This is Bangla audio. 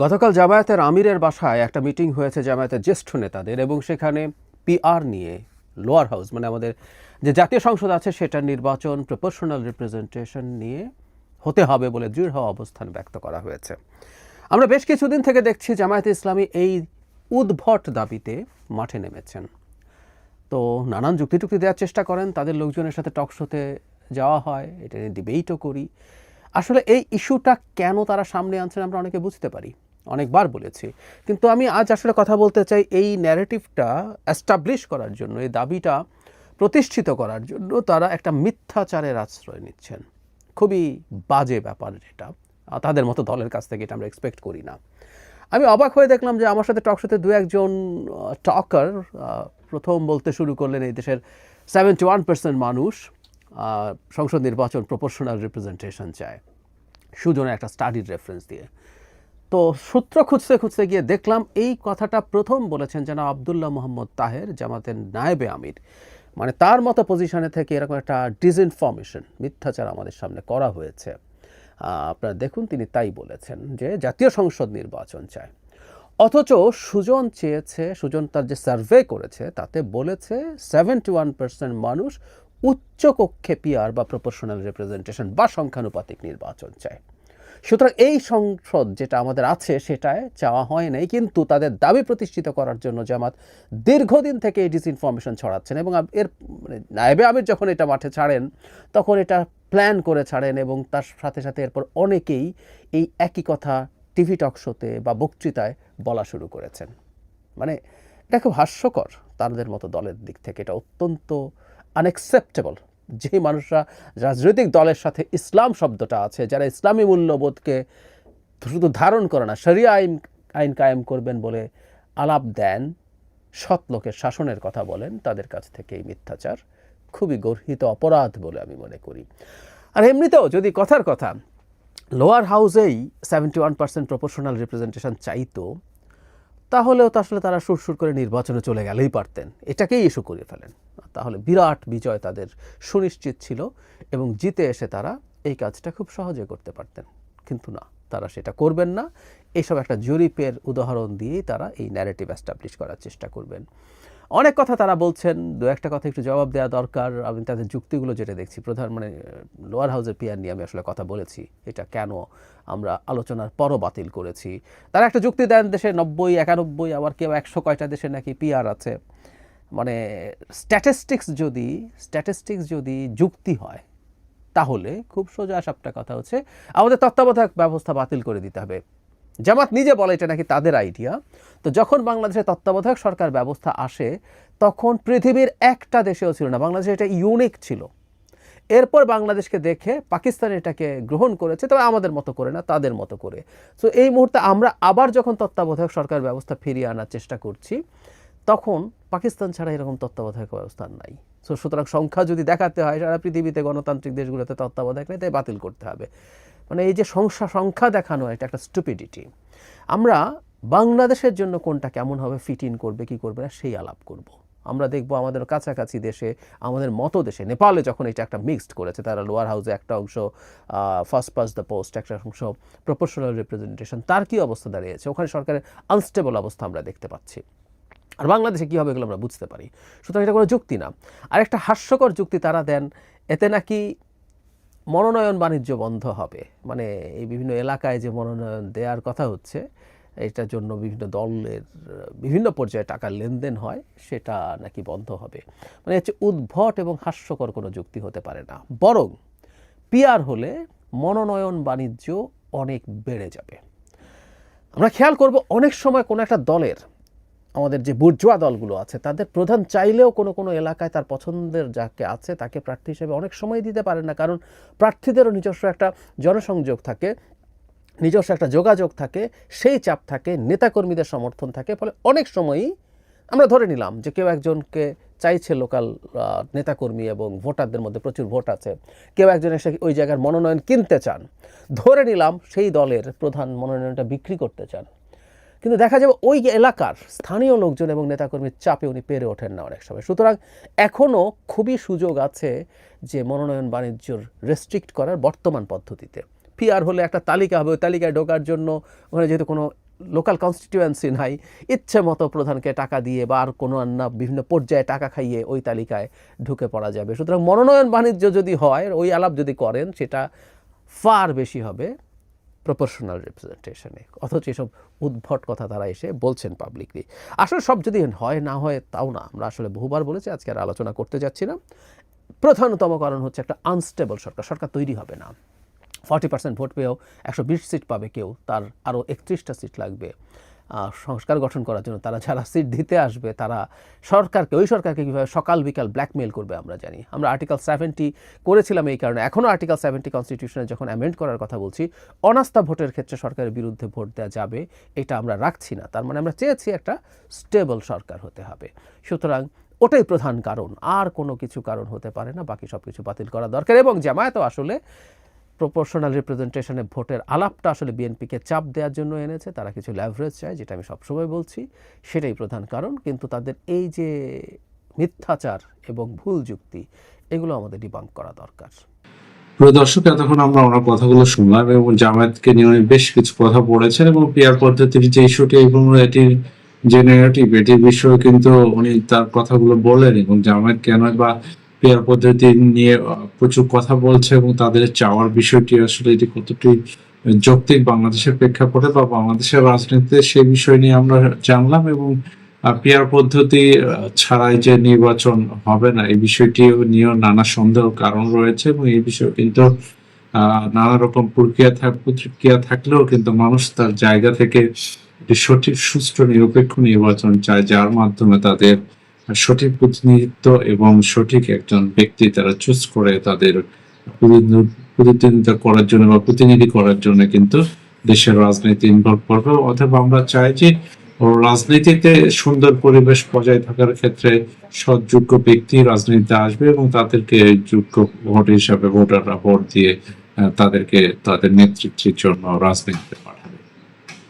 গতকাল জামায়াতের আমিরের বাসায় একটা মিটিং হয়েছে জামায়াতের জ্যেষ্ঠ নেতাদের এবং সেখানে পিআর নিয়ে লোয়ার হাউস মানে আমাদের যে জাতীয় সংসদ আছে সেটার নির্বাচন, প্রপোর্শনাল রিপ্রেজেন্টেশন নিয়ে হতে হবে বলে দৃঢ় অবস্থান ব্যক্ত করা হয়েছে। আমরা বেশ কিছুদিন থেকে দেখছি জামায়াতে ইসলামী এই উদ্ভট দাবিতে মাঠে নেমেছেন। তো নানান যুক্তি টুক্তি দেওয়ার চেষ্টা করেন, তাদের লোকজনের সাথে টকশোতে যাওয়া হয়, এটা নিয়ে ডিবেটও করি। আসলে এই ইস্যুটা কেন তারা সামনে আনছেন আমরা অনেকে বুঝতে পারি। অনেকবার বলেছি। কিন্তু আমি আজ আসলে কথা বলতে চাই এই ন্যারেটিভটা অ্যাস্টাবলিশ করার জন্য এই দাবিটা প্রতিষ্ঠিত করার জন্য তারা একটা মিথ্যাচারের আশ্রয় নিচ্ছেন। খুবই বাজে ব্যাপার আহ, তাদের মতো দলের কাছ থেকে এটা আমরা এক্সপেক্ট করি না। আমি অবাক হয়ে দেখলাম যে আমার সাথে টক শোতে দু একজন টকার প্রথম বলতে শুরু করলেন এই দেশের সেভেন্টি ওয়ান পার্সেন্ট মানুষ সংসদ নির্বাচন প্রপোর্শনাল রিপ্রেজেন্টেশন চায়। সুজনের একটা স্টাডির রেফারেন্স দিয়ে। তো সূত্র খুঁজতে খুঁজতে গিয়ে দেখলাম এই কথাটা প্রথম বলেছেন যেন আবদুল্লাহ মোহাম্মদ তাহের জামাতের নায়েবে আমির। মানে তার মতো পজিশনে থেকে এরকম একটা ডিসইনফরমেশন মিথ্যাচার আমাদের সামনে করা হয়েছে। আপনারা দেখুন তিনি তাই বলেছেন যে জাতীয় সংসদ নির্বাচন চায়। অথচ সুজন চেয়েছে, সুজন তার যে সার্ভে করেছে, তাতে বলেছে সেভেন্টি ওয়ান পার্সেন্ট মানুষ উচ্চ কক্ষে পিআর বা প্রপোর্শনাল রিপ্রেজেন্টেশন বা সংখ্যানুপাতিক নির্বাচন চায় সুতরাং এই সংসদ যেটা আমাদের আছে সেটায় চাওয়া হয় নাই, কিন্তু তাদের দাবি প্রতিষ্ঠিত করার জন্য জামাত দীর্ঘদিন থেকে এই ডিসইনফরমেশন ছড়াচ্ছেন এবং এর মানে নায়েবে আমির যখন এটা মাঠে ছাড়েন, তখন এটা প্ল্যান করে ছাড়েন এবং তার সাথে সাথে এরপর অনেকেই এই একই কথা টিভি টক শোতে বা বক্তৃতায় বলা শুরু করেছেন। মানে এটা খুব হাস্যকর তাদের মতো দলের দিক থেকে, এটা অত্যন্ত আনএক্সেপ্টেবল যে মানুষরা, রাজনৈতিক দলের সাথে ইসলাম শব্দটা আছে, যারা ইসলামী মূল্যবোধকে শুধু ধারণ করে না, শরিয়া আইন আইন কায়েম করবেন বলে আলাপ দেন, সৎ লোকের শাসনের কথা বলেন, তাদের কাছ থেকে এই মিথ্যাচার খুবই গর্হিত অপরাধ বলে আমি মনে করি। আর এমনিতেও যদি কথার কথা, lower হাউসেই seventy one percent proportional representation চাইতো তাহলেও তো আসলে তারা সুরসুর করে নির্বাচনে চলে গেলেই পারতেন। এটাকেই ইস্যু করে ফেলেন। তাহলে বিরাট বিজয় তাদের সুনিশ্চিত ছিল এবং জিতে এসে তারা এই কাজটা খুব সহজে করতে পারতেন। কিন্তু না, তারা সেটা করবেন না। এইসব একটা জরিপের উদাহরণ দিয়েই তারা এই ন্যারেটিভ অ্যাস্টাবলিশ করার চেষ্টা করবেন। অনেক কথা তারা বলছেন, দু একটা কথা একটু জবাব দেওয়া দরকার। আমি তাদের যুক্তিগুলো যেটা দেখছি, প্রধান মানে লোয়ার হাউসের পিয়ার নিয়ে আমি আসলে কথা বলেছি, এটা কেন আমরা আলোচনার পরও বাতিল করেছি। তারা একটা যুক্তি দেন, দেশে নব্বই, একানব্বই, আবার কেউ একশো কয়টা দেশে নাকি পিয়ার আছে। মানে স্ট্যাটিস্টিক্স যদি স্ট্যাটিস্টিক্স যদি যুক্তি হয়, তাহলে খুব সোজা সাপটা কথা হচ্ছে, আমাদের তত্ত্বাবধায়ক ব্যবস্থা বাতিল করে দিতে হবে। জামাত নিজে বলে এটা নাকি তাদের আইডিয়া তো যখন বাংলাদেশে তত্ত্বাবধায়ক সরকার ব্যবস্থা আসে, তখন পৃথিবীর একটা দেশেও ছিল না। বাংলাদেশে এটা ইউনিক ছিল। এরপর বাংলাদেশকে দেখে পাকিস্তান এটাকে গ্রহণ করেছে, তবে আমাদের মতো করে না, তাদের মতো করে। তো এই মুহূর্তে আমরা আবার যখন তত্ত্বাবধায়ক সরকার ব্যবস্থা ফিরিয়ে আনার চেষ্টা করছি, তখন পাকিস্তান ছাড়া এরকম তত্ত্বাবধায়ক ব্যবস্থা নাই। সো সুতরাং সংখ্যা যদি দেখাতে হয়, সারা পৃথিবীতে গণতান্ত্রিক দেশগুলোতে তত্ত্বাবধায়ক নেই, তাই বাতিল করতে হবে। মানে এই যে সংখ্যা সংখ্যা দেখানো, এটা একটা স্টুপিডিটি আমরা বাংলাদেশের জন্য কোনটা কেমন হবে ফিট ইন করবে, কি করবে না, সেই আলাপ করব। আমরা দেখব আমাদের কাছাকাছি দেশে, আমাদের মতো দেশে, নেপালে যখন এটা একটা মিক্সড করেছে, তারা লোয়ার হাউসে একটা অংশ ফার্স্ট পাস দ্য পোস্ট একটা অংশ প্রপোর্শনাল রিপ্রেজেন্টেশন তার কি অবস্থা দাঁড়িয়েছে? ওখানে সরকারের আনস্টেবল অবস্থা আমরা দেখতে পাচ্ছি। আর বাংলাদেশে কী হবে এগুলো আমরা বুঝতে পারি। সুতরাং এটা কোনো যুক্তি না। আর একটা হাস্যকর যুক্তি তারা দেন, এতে নাকি মনোনয়ন বাণিজ্য বন্ধ হবে। মানে এই বিভিন্ন এলাকায় যে মনোনয়ন দেওয়ার কথা হচ্ছে, এটার জন্য বিভিন্ন দলের, বিভিন্ন পর্যায়ে টাকার লেনদেন হয়, সেটা নাকি বন্ধ হবে। মানে হচ্ছে উদ্ভট এবং হাস্যকর কোনো যুক্তি হতে পারে না। বরং পিয়ার হলে মনোনয়ন বাণিজ্য অনেক বেড়ে যাবে। আমরা খেয়াল করব অনেক সময় কোনো একটা দলের আমাদের যে বুর্জোয়া দলগুলো আছে, তাদের প্রধান চাইলেও কোনো কোনো এলাকায় তার পছন্দের যাকে আছে, তাকে প্রার্থী হিসেবে অনেক সময় দিতে পারে না। কারণ প্রার্থীদেরও নিজস্ব একটা জনসংযোগ থাকে, নিজস্ব একটা যোগাযোগ থাকে, সেই চাপ থাকে, নেতাকর্মীদের সমর্থন থাকে। ফলে অনেক সময়ই আমরা ধরে নিলাম যে কেউ একজনকে চাইছে লোকাল নেতাকর্মী এবং ভোটারদের মধ্যে প্রচুর ভোট আছে। কেউ একজন এসে ওই জায়গার মনোনয়ন কিনতে চান। ধরে নিলাম সেই দলের প্রধান মনোনয়নটা বিক্রি করতে চান। কিন্তু দেখা যাবে ওই এলাকার স্থানীয় লোকজন এবং নেতাকর্মীর চাপে উনি পেরে ওঠেন না অনেক সময়। সুতরাং এখনও খুবই সুযোগ আছে যে মনোনয়ন বাণিজ্যর রেস্ট্রিক্ট করার বর্তমান পদ্ধতিতে। পিআর হলে একটা তালিকা হবে, ওই তালিকায় ঢোকার জন্য ওখানে যেহেতু কোনো লোকাল কনস্টিটিউয়েন্সি নাই, ইচ্ছে মতো প্রধানকে টাকা দিয়ে বা আর কোনো অন্য বিভিন্ন পর্যায়ে টাকা খাইয়ে ওই তালিকায় ঢুকে পড়া যাবে। সুতরাং মনোনয়ন বাণিজ্য যদি হয়, ওই আলাপ যদি করেন, সেটা ফার বেশি হবে। প্রপোর্শনাল রিপ্রেজেন্টেশনে অথচ এসব উদ্ভট কথা তারা এসে বলছেন পাবলিকলি আসলে সব যদি হয়, না হয়, তাও না। আমরা আসলে বহুবার বলেছি, আজকে আর আলোচনা করতে যাচ্ছি না। প্রধানতম কারণ হচ্ছে একটা আনস্টেবল সরকার। সরকার তৈরি হবে না। ফর্টি পার্সেন্ট ভোট পেয়েও একশো বিশ সিট পাবে কেউ, তার আরও একত্রিশটা সিট লাগবে। সংস্কার গঠন করার জন্য তারা যারা সিট দিতে আসবে, তারা সরকারকে, ওই সরকারকে কীভাবে সকাল বিকাল ব্ল্যাকমেল করবে আমরা জানি। আমরা আর্টিকেল সেভেন্টি করেছিলাম এই কারণে। এখনও আর্টিকেল সেভেন্টি কনস্টিটিউশনে যখন অ্যামেন্ড করার কথা বলছি, অনাস্থা ভোটের ক্ষেত্রে সরকারের বিরুদ্ধে ভোট দেওয়া যাবে, এটা আমরা রাখছি না। তার মানে আমরা চেয়েছি একটা স্টেবল সরকার হতে হবে। সুতরাং ওটাই প্রধান কারণ। আর কোনো কিছু কারণ হতে পারে না, বাকি সব কিছু বাতিল করা দরকার। এবং জামায়াতও আসলে প্রপোর্শনাল রিপ্রেজেন্টেশনে ভোটের আলাপটা আসলে বিএনপিকে চাপ দেওয়ার জন্য এনেছে, তারা কিছু ল্যাভারেজ চায়, যেটা আমি সবসময় বলছি। সেটাই প্রধান কারণ, কিন্তু তাদের এই যে মিথ্যাচার এবং ভুল যুক্তি, এগুলো আমাদের ডিবাঙ্ক করা দরকার। দর্শক, এতক্ষণ আমরা ওনার কথাগুলো শুনলাম এবং জামায়াতকে নিয়ে বেশ কিছু কথা বলেছেন এবং পিয়ার পদ্ধতির যে ইস্যুটি এবং এটির যে নেগেটিভ এটির বিষয়ে কিন্তু উনি তার কথাগুলো বলেন এবং জামায়াত কেন বা পিয়ার পদ্ধতি নিয়ে প্রচুর কথা বলছে এবং তাদের চাওয়ার বিষয়টি আসলে এটি কতটি যৌক্তিক বাংলাদেশের প্রেক্ষাপটে বা বাংলাদেশের রাজনীতিতে সেই বিষয় নিয়ে আমরা জানলাম এবং পিয়ার পদ্ধতি ছাড়াই যে নির্বাচন হবে না, এই বিষয়টি নিয়েও নানা সন্দেহ কারণ রয়েছে এবং এই বিষয়ে কিন্তু নানা রকম প্রক্রিয়া প্রতিক্রিয়া থাকলেও কিন্তু মানুষ তার জায়গা থেকে সঠিক, সুষ্ঠু, নিরপেক্ষ নির্বাচন চায়, যার মাধ্যমে তাদের সঠিক প্রতিনিধিত্ব এবং সঠিক একজন ব্যক্তি তারা চুজ করে তাদের প্রতিদ্বন্দ্বিতা করার জন্য বা প্রতিনিধি করার জন্য কিন্তু দেশের রাজনীতি ইনভলভ করবে। অথবা আমরা চাই যে রাজনীতিতে সুন্দর পরিবেশ বজায় থাকার ক্ষেত্রে সৎ, যোগ্য ব্যক্তি রাজনীতিতে আসবে এবং তাদেরকে যোগ্য ভোট হিসাবে ভোটাররা ভোট দিয়ে তাদেরকে, তাদের নেতৃত্বের জন্য রাজনীতিতে পাঠাবে।